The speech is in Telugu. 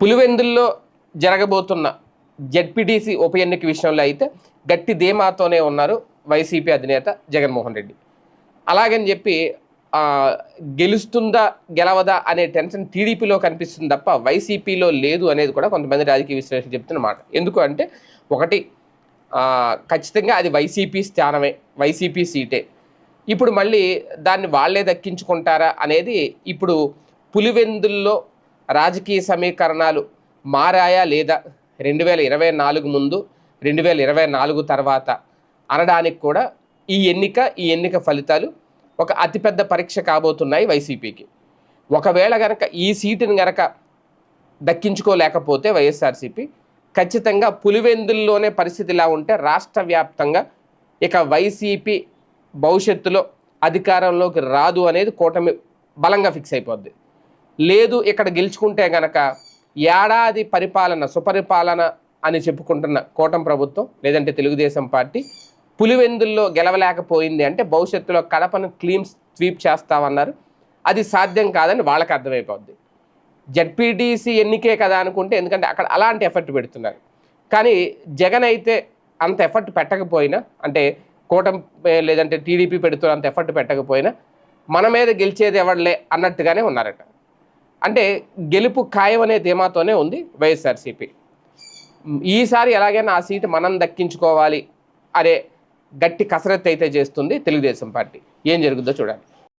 పులివెందుల్లో జరగబోతున్న జడ్పీటీసీ ఉప ఎన్నిక విషయంలో అయితే గట్టి ధీమాతోనే ఉన్నారు వైసీపీ అధినేత జగన్మోహన్ రెడ్డి. అలాగని చెప్పి గెలుస్తుందా గెలవదా అనే టెన్షన్ టీడీపీలో కనిపిస్తుంది తప్ప వైసీపీలో లేదు అనేది కూడా కొంతమంది రాజకీయ విశ్లేషకులు చెప్తున్న మాట. ఎందుకు అంటే ఒకటి ఖచ్చితంగా అది వైసీపీ స్థానమే వైసీపీ సీటే. ఇప్పుడు మళ్ళీ దాన్ని వాళ్ళే దక్కించుకుంటారా అనేది ఇప్పుడు పులివెందుల్లో రాజకీయ సమీకరణాలు మారాయా లేదా? రెండు వేల ఇరవై నాలుగు ముందు రెండు వేల ఇరవై నాలుగు తర్వాత అనడానికి కూడా ఈ ఎన్నిక ఈ ఎన్నిక ఫలితాలు ఒక అతిపెద్ద పరీక్ష కాబోతున్నాయి వైసీపీకి. ఒకవేళ గనక ఈ సీటుని గనక దక్కించుకోలేకపోతే వైఎస్ఆర్సీపీ ఖచ్చితంగా పులివెందుల్లోనే పరిస్థితి ఇలా ఉంటే రాష్ట్ర వ్యాప్తంగా ఇక వైసీపీ భవిష్యత్తులో అధికారంలోకి రాదు అనేది కూటమి బలంగా ఫిక్స్ అయిపోద్ది. లేదు ఇక్కడ గెలుచుకుంటే గనక ఏడాది పరిపాలన సుపరిపాలన అని చెప్పుకుంటున్న కూటమి ప్రభుత్వం లేదంటే తెలుగుదేశం పార్టీ పులివెందుల్లో గెలవలేకపోయింది అంటే భవిష్యత్తులో కడపను క్లీన్ స్వీప్ చేస్తామన్నారు. అది సాధ్యం కాదని వాళ్ళకి అర్థమైపోద్ది. జడ్పీటీసీ ఎన్నికే కదా అనుకుంటే ఎందుకంటే అక్కడ అలాంటి ఎఫర్ట్ పెడుతున్నారు. కానీ జగన్ అయితే అంత ఎఫర్ట్ పెట్టకపోయినా అంటే కూటమి లేదంటే టీడీపీ పెడుతున్న అంత ఎఫర్ట్ పెట్టకపోయినా మన మీద గెలిచేది ఎవడలే అన్నట్టుగానే ఉన్నారట. అంటే గెలుపు ఖాయం అనే ధీమాతోనే ఉంది వైఎస్ఆర్సీపీ. ఈసారి ఎలాగైనా ఆ సీటు మనం దక్కించుకోవాలి అనే గట్టి కసరత్తు అయితే చేస్తుంది తెలుగుదేశం పార్టీ. ఏం జరుగుద్దో చూడాలి.